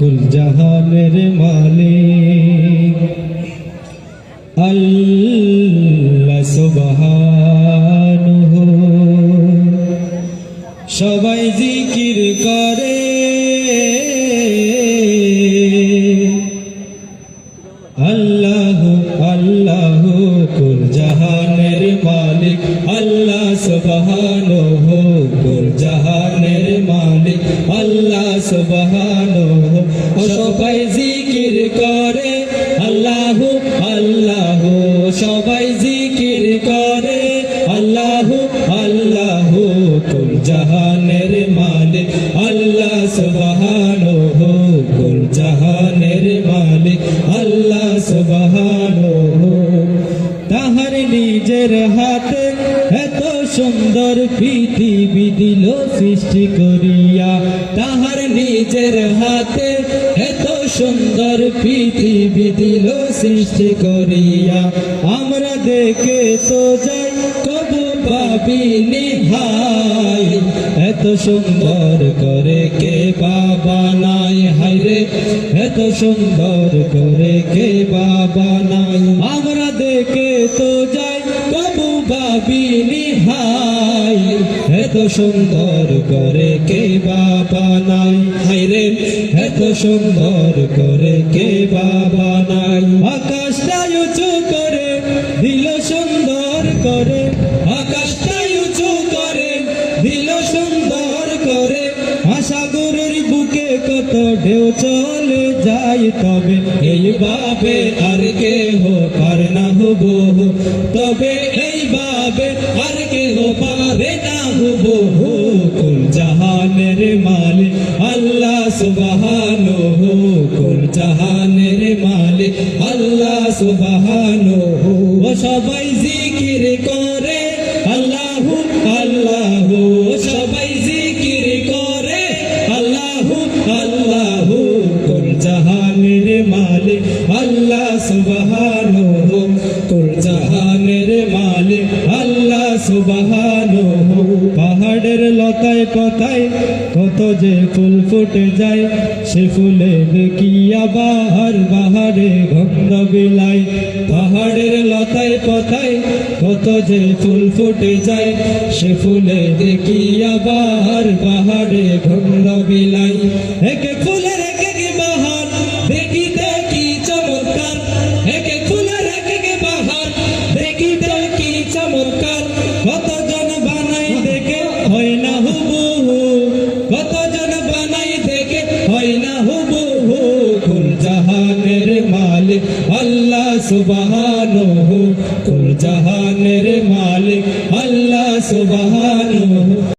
কুল জাহানের মালিক। আল্লাহ সুবহানাহু। সবাই জিকির করে। আল্লাহ আল্লাহ কুল জাহানের মালিক। আল্লাহ সুবহানাহু কুল জাহানের মালিক। আল্লাহ সুবহানাহু সবাই জিকির করে। আল্লাহ আল্লাহ, সবাই জিকির করে। আল্লাহ আল্লাহ, কুল জাহানের মালিক। আল্লাহ সুবহানাহু, কুল জাহানের মালিক। আল্লাহ সুবহানাহু, তাহার নিজের হাতে সুন্দর পৃথিবী দিল সৃষ্টি করিয়া তাহার নিজের হাতে এত সুন্দর পৃথিবী দিল সৃষ্টি করিয়া। আমরা দেখে তো যাই, কবু পাবিনি হাই এত সুন্দর করে কে বাবা নাই? হাইরে এত সুন্দর করে কে বাবা নাই? হাই এত সুন্দর করে কে বাবা নাই হাইরে এত সুন্দর করে কে বাবা নাই আকাশটা উঁচু করে দিল সুন্দর করে। আকাশটা উঁচু করে দিল সুন্দর করে। আশাগরের বুকে কত ঢেউ চলে যায়, তবে এই বাবে আর কে হো পার না হব তবে এই বাবে আর পারে না আল্লাহ সুবহানো কুল জাহানের আল্লাহ সুবহানো সবাই জিকির করে। আল্লাহ আল্লাহ সবাই জিকির করে। আল্লাহ আল্লাহ কুল জাহানের মালিক। আল্লাহ সুবহানো সুবহানো পাহাড়ের লতায় পতায় কত যে ফুল ফুটে যায়, সে ফুলে দেখিয়া বাহার বাহারে গন্ধ বিলায় পাহাড়ের লতায় পতায় কত যে ফুল ফুটে যায়, সে ফুলে দেখিয়া বাহার বাহারে গন্ধ বিলায় একে ফুলের হয় না হুবু কুল জাহানের মালিক আল্লাহ সুবহানহু কুল জাহানের মালিক আল্লাহ সুবহানাহু।